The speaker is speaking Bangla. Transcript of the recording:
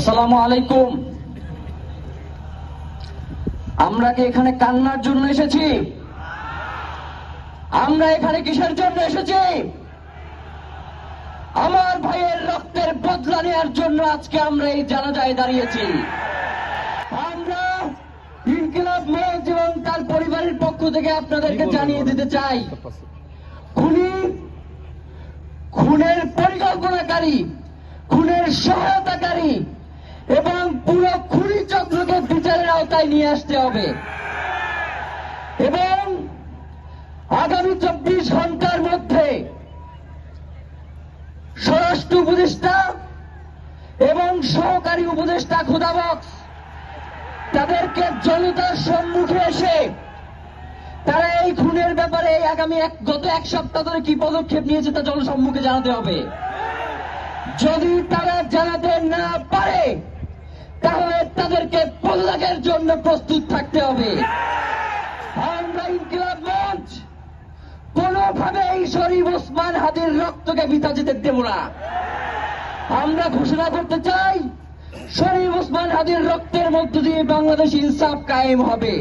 আসসালামু আলাইকুম। আমরা কি এখানে কান্নার জন্য এসেছি? আমরা এখানে কিসের জন্য এসেছি? আমার ভাইয়ের রক্তের বদলা নেওয়ার জন্য আজকে আমরা এই জানাজায় দাঁড়িয়েছি। আমরা ইনকিলাব মঞ্চ এবং তার পরিবারের পক্ষ থেকে আপনাদেরকে জানিয়ে দিতে চাই। খুনি খুনের পরিকল্পনাকারী খুনের সহায়তাকারী এবং পুরো খুনি চক্রকে বিচারের আওতায় নিয়ে আসতে হবে। এবং আগামী চব্বিশ ঘণ্টার মধ্যে স্বরাষ্ট্র উপদেষ্টা এবং সহকারী উপদেষ্টা খুদাবক্স তাদেরকে জনতার সম্মুখে এসে তারা এই খুনের ব্যাপারে আগামী এক, গত এক সপ্তাহ ধরে কি পদক্ষেপ নিয়েছে তা জনসম্মুখে জানাতে হবে। যদি তারা জানাতে না পারে তাহলে তাদেরকে পদত্যাগের জন্য প্রস্তুত থাকতে হবে। আমরা ইনকিলাব মঞ্চ। কোনোভাবে এই শরীফ ওসমান হাদির রক্তকে বিতা যেতে দেব না। আমরা ঘোষণা করতে চাই, শরীফ ওসমান হাদির রক্তের মধ্য দিয়ে বাংলাদেশ ইনসাফ কায়েম হবে।